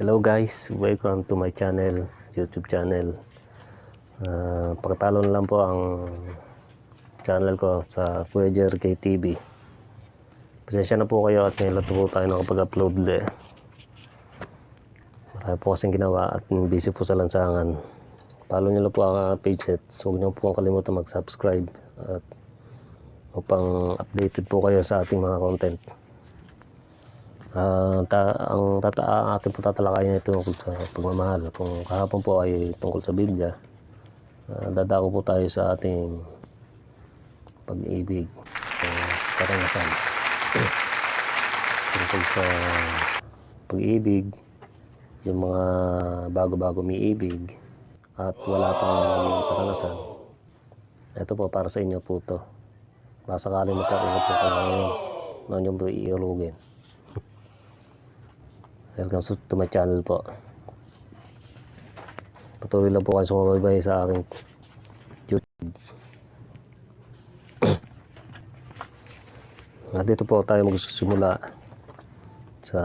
Hello guys, welcome to my channel, YouTube channel. Uh, pakipalo na lang po ang channel ko sa Voyager KTV. Pasensya na po kayo at lang po tayo nakapag-upload ulit. Marami po kasing ginawa at busy po sa lansangan. Follow nyo lang po ang page at huwag nyo po kalimutan mag-subscribe at upang updated po kayo sa ating mga content. Ah, ta ang tata ang ating po tatalakayin ay tungkol sa pagmamahal. Kung kahapon po ay tungkol sa Biblia, ah, dadako po tayo sa ating pag-ibig, uh, karanasan. tungkol sa pag-ibig, yung mga bago-bago may ibig, at wala pang naging karanasan. Ito po, para sa inyo po to. Sakaling magkakaroon po kayo ngayon, yung po iulugin. Welcome to my channel po. Patuloy lang po kayo sumubaybay sa aking YouTube. At dito po tayo magsisimula sa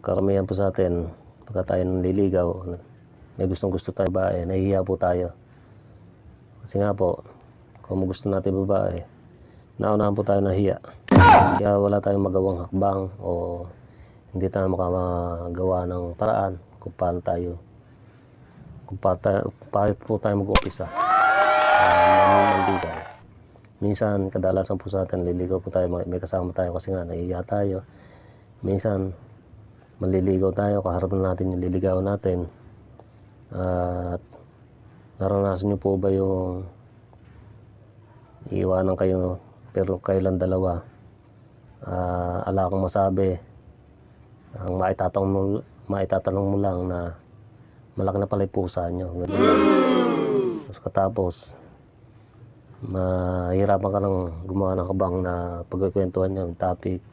karamihan po sa atin pagka tayo naliligaw may gustong gusto tayo babae nahihiya po tayo kasi nga po kung gusto natin babae naunahan po tayo nahiya kaya wala tayong magawang hakbang o hindi tayo makamagawa ng paraan kung paano tayo kung pa tayo, paano po tayo mag-umpisa uh. Minsan, kadalasan po sa atin, liligaw po tayo, may kasama tayo kasi nga naiiya tayo. Minsan, manliligaw tayo, kaharap na natin yung liligaw natin. At naranasan nyo po ba yung iiwanan kayo pero kailan dalawa Ah, ala akong masabi. Ang maitatanong maitatanong mo lang na malaki na pala yung pusa nyo tapos katapos mahirapan ka lang gumawa ng kabang na pagkikwentuhan nyo yung topic.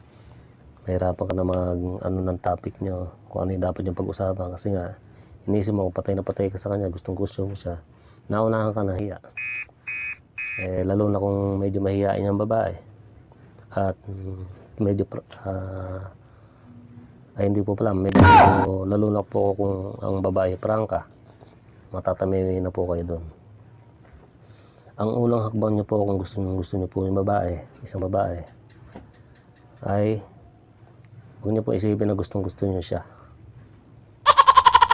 Mahirapan ka na mag ano ng topic nyo kung ano yung dapat yung pag-usapan. Kasi nga inisip mo patay na patay ka sa kanya gustong gusto mo siya. Naunahan ka na hiya eh, lalo na kung medyo mahihain ang babae. At medyo ah, ay hindi po pala medyo lalo na po kung ang babae prangka matatamimi na po kayo doon ang unang hakbang nyo po kung gusto nyo, gusto nyo po yung babae isang babae ay huwag nyo po isipin na gustong gusto nyo siya.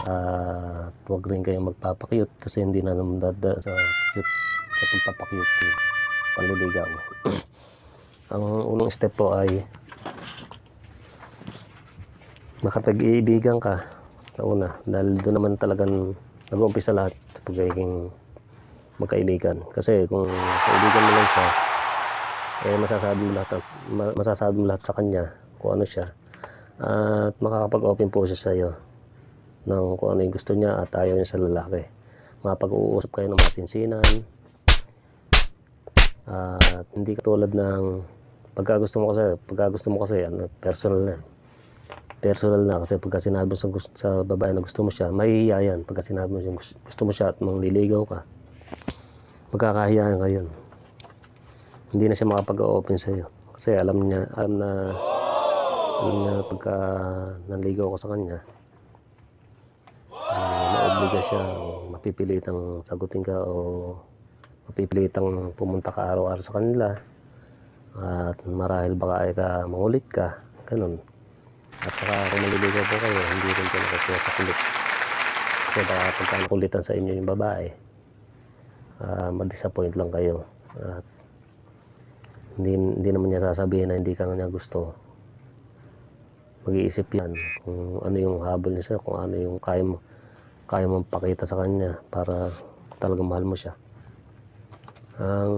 At huwag rin kayong magpapakyut kasi hindi na naman dada sa cute sa pagpapakyut panliligaw. Ang unang step po ay makapag-iibigan ka sa una. Dahil doon naman talagang nag-uumpisa lahat sa pagiging magkaibigan. Kasi kung kaibigan mo lang siya eh masasabi mo lahat ma- masasabi mo lahat sa kanya kung ano siya. At makakapag-open siya sa iyo ng kung ano yung gusto niya at ayaw niya sa lalaki. Makapag-uusap kayo ng masinsinan at hindi katulad ng pagka gusto mo kasi pagka gusto mo kasi ano, personal na personal na kasi pagka sinabi mo sa, sa babae na gusto mo siya mahihiya yan. Pagka sinabi mo siya, gusto, mo siya at mangliligaw ka magkakahiyaan ka yun hindi na siya makapag-open sa iyo kasi alam niya alam na alam niya pagka nanligaw ka sa kanya uh, naobliga siya mapipilitang sagutin ka o mapipilitang pumunta ka araw-araw sa kanila at marahil baka ay ka mangulit ka ganun at saka kung maliligaw po kayo hindi rin kayo nakukuha sa kulit. Kasi baka pagka nakulitan sa inyo yung babae. Uh, ma-disappoint lang kayo. At hindi, hindi naman niya sasabihin na hindi ka niya gusto. Mag-iisip yan kung ano yung habol niya kung ano yung kaya mo kaya mong pakita sa kanya para talagang mahal mo siya. Ang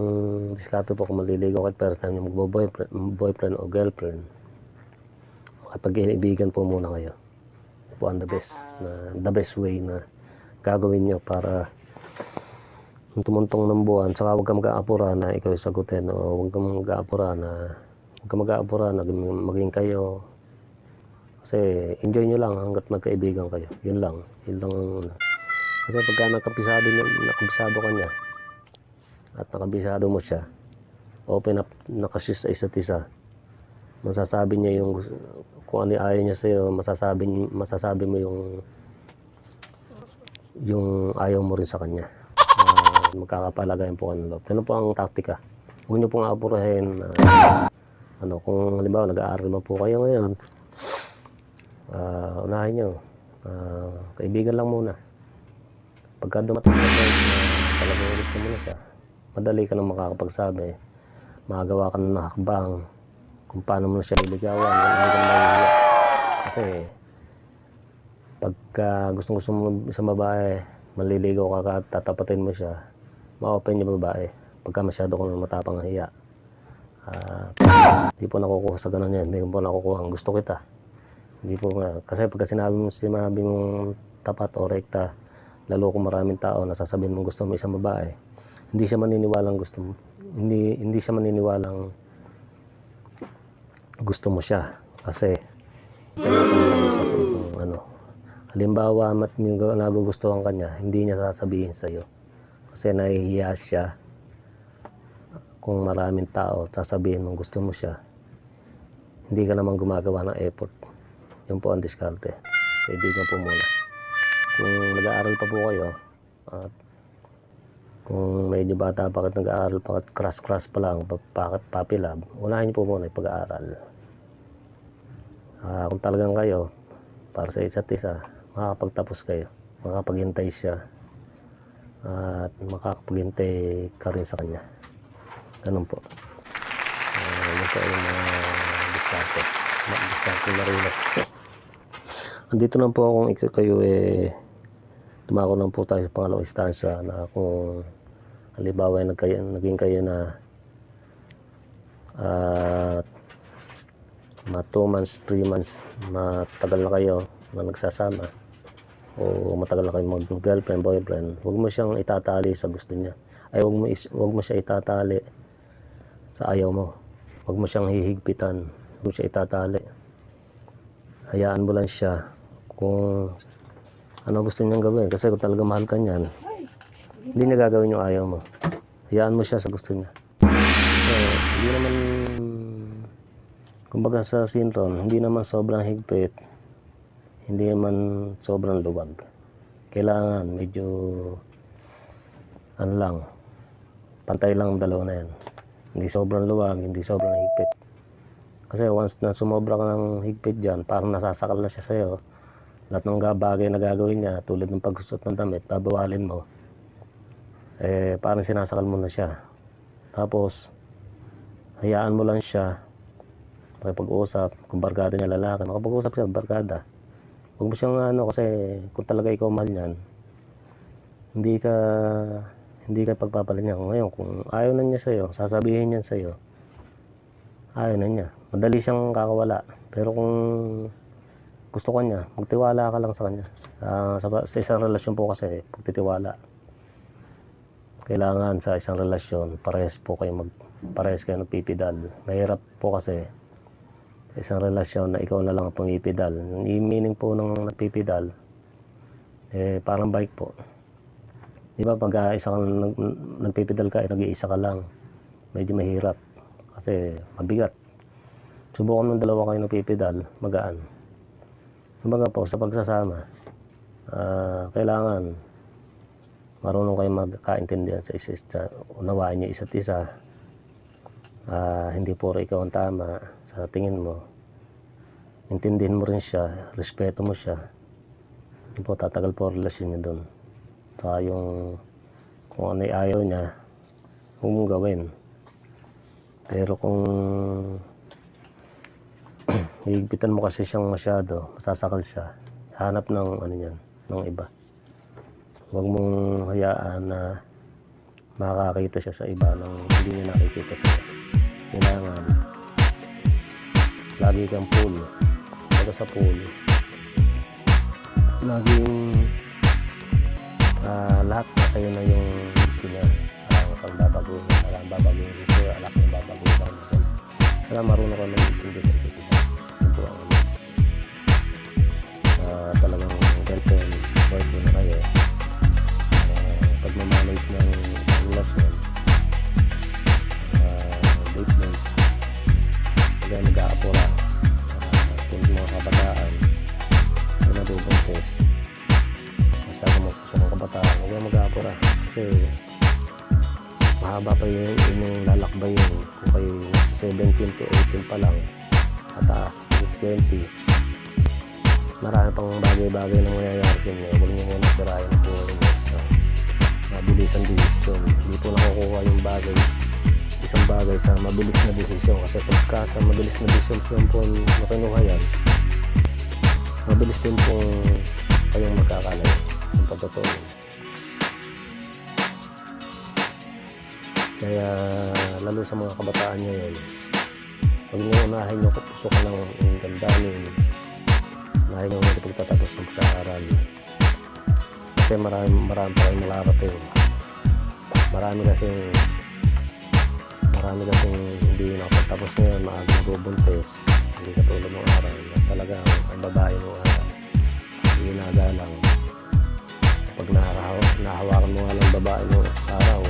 diskarte po kung maliligaw kahit first time niyo magbo-boyfriend boyfriend o girlfriend makipag-ibigan po muna kayo. Po ang the best na the best way na gagawin nyo para tumuntong ng buwan saka huwag ka mag-aapura na ikaw yung sagutin o huwag ka mag-aapura na huwag ka mag-aapura na maging kayo. Kasi enjoy nyo lang hanggat magkaibigan kayo. Yun lang. Yun lang ang- kasi pagka nakapisado, niya, nakapisado ka niya at nakabisado mo siya open up nakasis sa isa't isa masasabi niya yung kung ano ayaw niya sa'yo, masasabi, masasabi mo yung yung ayaw mo rin sa kanya. Uh, magkakapalagayan po kayo ng loob. Ganun po ang taktika. Huwag niyo pong apurahin. ah, ano, kung halimbawa nag-aaral man po kayo ngayon, ah, unahin niyo. ah, kaibigan lang muna. Pagka dumating sa point na talagang gusto mo na siya, madali ka nang makakapagsabi. Makagawa ka ng hakbang kung paano mo siya liligawan. Hindi ka mahihiya. Kasi pagka gustong gusto mo isang babae, maliligaw ka ka at tatapatin mo siya, ma-open yung babae. Pagka masyado kang matapang ang hiya. Ah, hindi po nakukuha sa ganun yan. Hindi po nakukuha ang gusto kita. Hindi po nga. Kasi pagka sinabi mo, sinabi mong tapat o rekta, lalo kung maraming tao na sasabihin mong gusto mo isang babae, hindi siya maniniwalang gusto mo. Hindi, hindi siya maniniwalang gusto mo siya. Kasi, sa ibang ano. Halimbawa, mat nagugustuhan ka niya, hindi niya sasabihin sa'yo. Kasi nahihiya siya kung maraming tao sasabihin mong gusto mo siya hindi ka naman gumagawa ng effort yun po ang diskarte kaibigan po muna kung nag-aaral pa po kayo at kung medyo bata kayo nag-aaral pa crush crush pa lang bakit puppy love unahin po muna yung pag-aaral Ah, kung talagang kayo para sa isa't isa makakapagtapos kayo makapaghintay siya at makakapaghintay ka rin sa kanya Ganun po. Uh, yun po yung mga diskarte. Diskarte na rin. Andito lang po akong ikaw kayo eh tumako lang po tayo sa pangalawang istansya na kung halimbawa naging kayo na at mga 2 months, 3 months matagal na kayo na nagsasama o matagal na kayo mag girlfriend, boyfriend huwag mo siyang itatali sa gusto niya ay huwag mo, huwag mo siya itatali sa ayaw mo. Huwag mo siyang hihigpitan. Huwag mo siya itatali. Hayaan mo lang siya kung ano gusto niyang gawin. Kasi kung talaga mahal ka niyan, hindi niya gagawin yung ayaw mo. Hayaan mo siya sa gusto niya. Kumbaga sa sinton, hindi naman sobrang higpit. Hindi naman sobrang luwag. Kailangan medyo, ano lang, pantay lang ang dalawa na yan. Hindi sobrang luwag, hindi sobrang higpit. Kasi once na sumobra ka ng higpit dyan, parang nasasakal na siya sa'yo. Lahat ng ga- bagay na gagawin niya, tulad ng pagsusot ng damit, babawalin mo. Eh, parang sinasakal mo na siya. Tapos, hayaan mo lang siya. Makipag-usap, kung barkada niya lalaki, makapag-usap siya, barkada. Huwag mo siyang ano, kasi kung talaga ikaw mahal niyan, hindi ka hindi ka pagpapalit niya. Ngayon, kung ayaw na niya sa'yo, sasabihin niya sa'yo, ayaw na niya. Madali siyang kakawala. Pero kung gusto ka niya, magtiwala ka lang sa kanya. Ah, sa, sa isang relasyon po kasi, pagtitiwala. Kailangan sa isang relasyon, parehas po kayo mag, parehas kayo nagpipidal. Mahirap po kasi, isang relasyon na ikaw na lang ang pumipidal. Yung meaning po ng nagpipidal, eh, parang bike po. Di ba pag ah, isa kang nag, nagpipidal ka, eh, nag-iisa ka lang. Medyo mahirap. Kasi mabigat. Subukan ng dalawa kayo nagpipidal, magaan. Kumbaga po, sa pagsasama, ah, kailangan marunong kayo magkaintindihan sa isa't isa. Unawain niyo isa't isa. Ah, hindi puro ikaw ang tama sa tingin mo. Intindihin mo rin siya, respeto mo siya. Hindi po tatagal po relasyon niyo doon. Saka yung kung ano ayaw niya, huwag mong gawin. Pero kung higpitan mo kasi siyang masyado, masasakal siya. Hanap ng ano niyan, ng iba. Huwag mong hayaan na makakakita siya sa iba nang hindi niya nakikita sa Kailangan lagi kang pool. Pagka sa pool, laging ah, lahat nasa iyo na yung gusto niya. Parang kang babaguhin, parang babaguhin si Sir, alak yung babaguhin sa kanya. Kaya marunong ka mag-intindi sa isa't isa. Yun po ang. Ah, talagang girlfriend, boyfriend na kayo. Ah, pag mamanage ng relasyon, ah, statements kaya nag-aapura uh, mga kabataan na nabubuntis masyado mo sa mga kabataan. Huwag na mag-aapura kasi mahaba pa yung inyong lalakbay yun. Kung kayo 17 to 18 pa lang pataas to 20 marami pang bagay-bagay na mangyayari sa inyo. Huwag nyo muna sirain ang buhay nyo sa mabilisang decision. Dito nakukuha yung bagay isang bagay sa mabilis na desisyon. Kasi pagka sa mabilis na desisyon po na kinuha yan, mabilis din po kayong magkakalayo ng pagkatoo. Kaya lalo sa mga kabataan ngayon, huwag niyo unahin yung puso ng damdamin unahin yung pagtatapos ng pag-aaral. Kasi marami, marami pa kayong malarating. Marami kasing marami kasing hindi nakapagtapos ngayon, maagang bubuntis. Hindi katulad ng araw na talagang ang babae ng araw. Hindi nagalang. Pag nahahaw, nahawakan mo nga ng babae mo araw,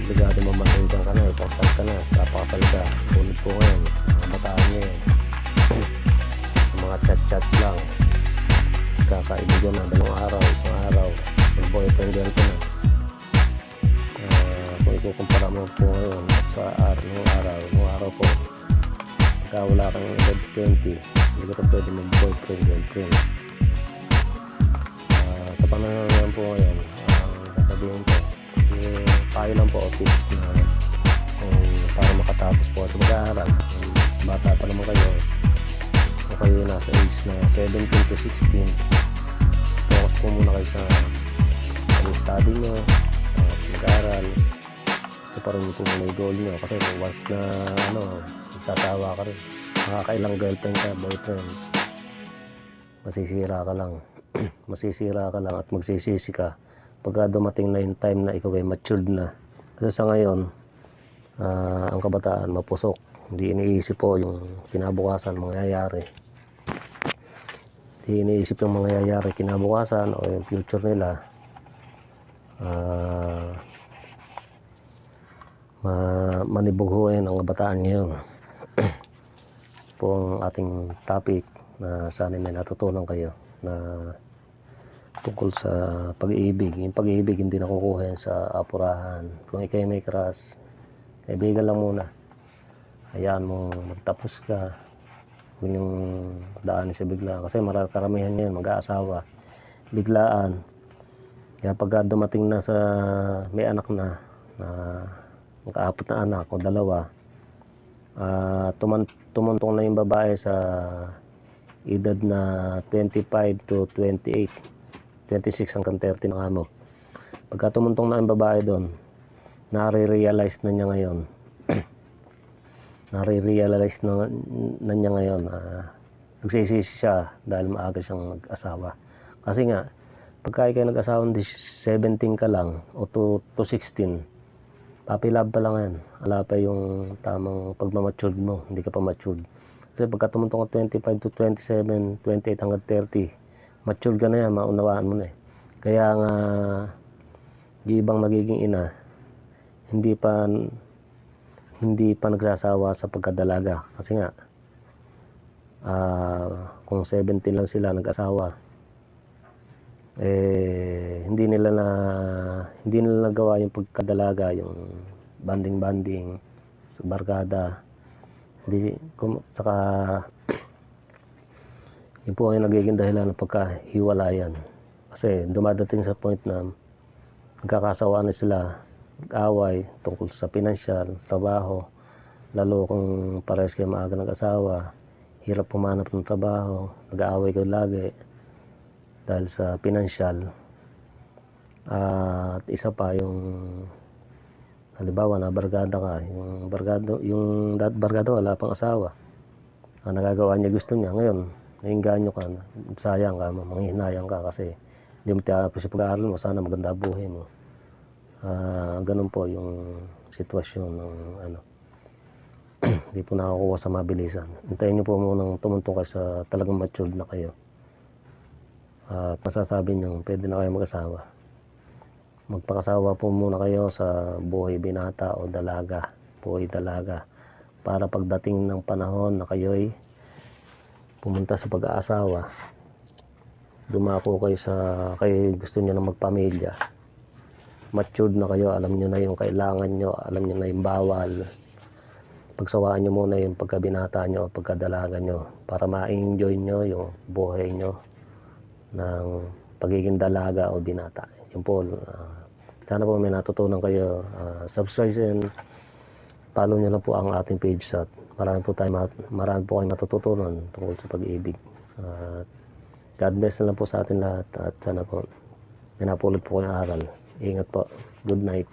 obligado mamahingan ka na, ipasal ka na, papakasal ka. Tulad po ngayon, mga kabataan ngayon. Mga chat-chat lang. Kakaibigan na dalawang araw, isang araw. Yung boyfriend girl ko ikukumpara mo po ngayon sa araw, nung araw, nung araw po, pagka wala kang edad 20, hindi ka pa pwede mag-boyfriend, girlfriend. Ah, sa panahon ngayon po ngayon, ang sasabihin ko, yung payo lang po tips na kung para makatapos po sa mag-aaral. Kung Bata pa naman kayo, kung kayo nasa age na 17 to 16, focus po muna kayo sa pag-study nyo, uh, mag-aaral, ito pa rin yung goal nyo. Kasi once na ano, magsasawa ka rin, makakailang girlfriend ka, boyfriend, masisira ka lang. masisira ka lang at magsisisi ka pagka dumating na yung time na ikaw ay matured na. Kasi sa ngayon, ah, ang kabataan mapusok. Hindi iniisip po yung kinabukasan mangyayari. Hindi iniisip yung mangyayari kinabukasan o yung future nila. Ah, ma manibughuin ang kabataan ngayon. po ang ating topic na sana may natutunan kayo na tungkol sa pag-ibig. Yung pag-ibig hindi nakukuha sa apurahan. Kung ikay may crush, kaibigan lang muna. Hayaan mo magtapos ka. Huwag yung daan sa bigla. Kasi marami karamihan yan, mag-aasawa. Biglaan. Kaya pagka dumating na sa may anak na, na makaapat na anak o dalawa, ah tuman, tumuntong na yung babae sa edad na 25 to 28 26 hanggang 30 na kamo. Pagka tumuntong na ang babae doon, nare-realize na niya ngayon. nare-realize na, na niya ngayon na nagsisisi siya dahil maaga siyang nag-asawa. Kasi nga, pagka ikaw nag-asawa ng 17 ka lang o to, to 16, puppy love pa lang yan. Wala pa yung tamang pagmamatured mo, hindi ka pa matured. Kasi pagka tumuntong ka 25 to 27, 28 hanggang 30, mature ka na yan, maunawaan mo na eh. Kaya nga, yung ibang nagiging ina, hindi pa hindi pa nagsasawa sa pagkadalaga. Kasi nga, ah, kung 17 lang sila nag-asawa, eh, hindi nila na hindi nila nagawa yung pagkadalaga, yung banding-banding sa barkada. Hindi, kum, saka yun po ay nagiging dahilan ng pagkahiwalayan. Kasi dumadating sa point na nagkakasawaan na sila, away tungkol sa pinansyal, trabaho, lalo kung pares kayo maaga nag-asawa, hirap pumanap ng trabaho, nag-aaway kayo lagi dahil sa pinansyal. At isa pa yung halimbawa na barkada ka, yung barkada, yung dat barkada wala pang asawa. Ang nagagawa niya gusto niya ngayon, nainganyo ka sayang ka, manghihinayang ka kasi hindi mo tapos yung pag-aaral mo, sana maganda buhay mo. Ah, ganun po yung sitwasyon ng ano. Hindi po nakakuha sa mabilisan. Hintayin niyo po munang tumuntong kayo sa talagang matured na kayo. At masasabi niyo, pwede na kayo mag-asawa. Magpakasawa po muna kayo sa buhay binata o dalaga. Buhay dalaga. Para pagdating ng panahon na kayo'y pumunta sa pag-aasawa, dumako kayo sa kayo gusto niyo na magpamilya matured na kayo alam niyo na yung kailangan niyo alam niyo na yung bawal pagsawaan niyo muna yung pagkabinata niyo pagkadalaga niyo para ma-enjoy niyo yung buhay niyo ng pagiging dalaga o binata yun po ah, sana po may natutunan kayo Ah, subscribe and follow niyo na po ang ating page at marami po tayo marami po kayong matututunan tungkol sa pag-ibig at God bless na lang po sa atin lahat at sana po may napulot po kayong aral. Ingat po. Good night.